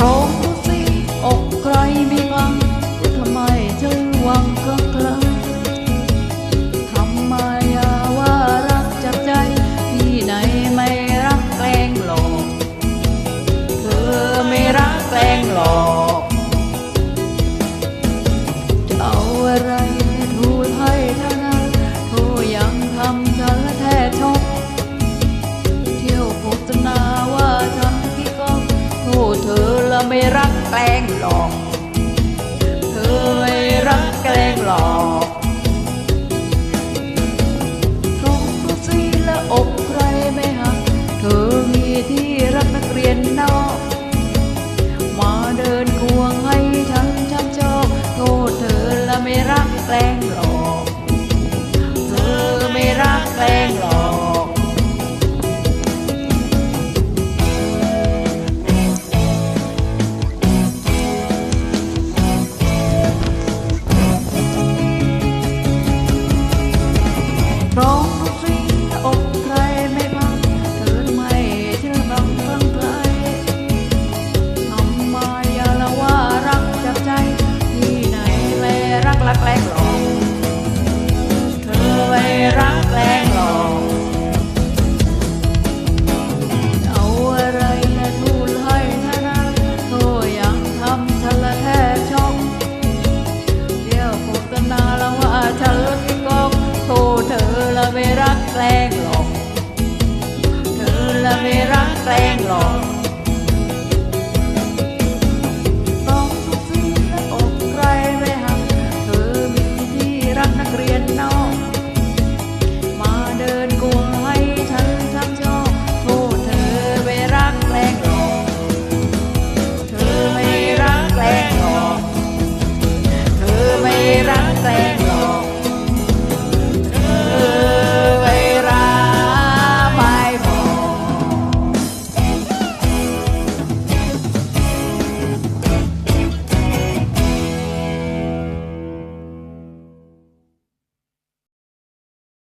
ต ธอไม่รักแกล้งหลอก เธอไม่รักแกล้งหลอกตองตัวซีและอกใครไม่หัก เธอมีที่รักนักเรียนนอก มาเดินควงให้ฉันช้ำจอบโทษเธอและไม่รักแกล้งหลอก ล้งหลอก เธอละไม่รักแกล้งหลอก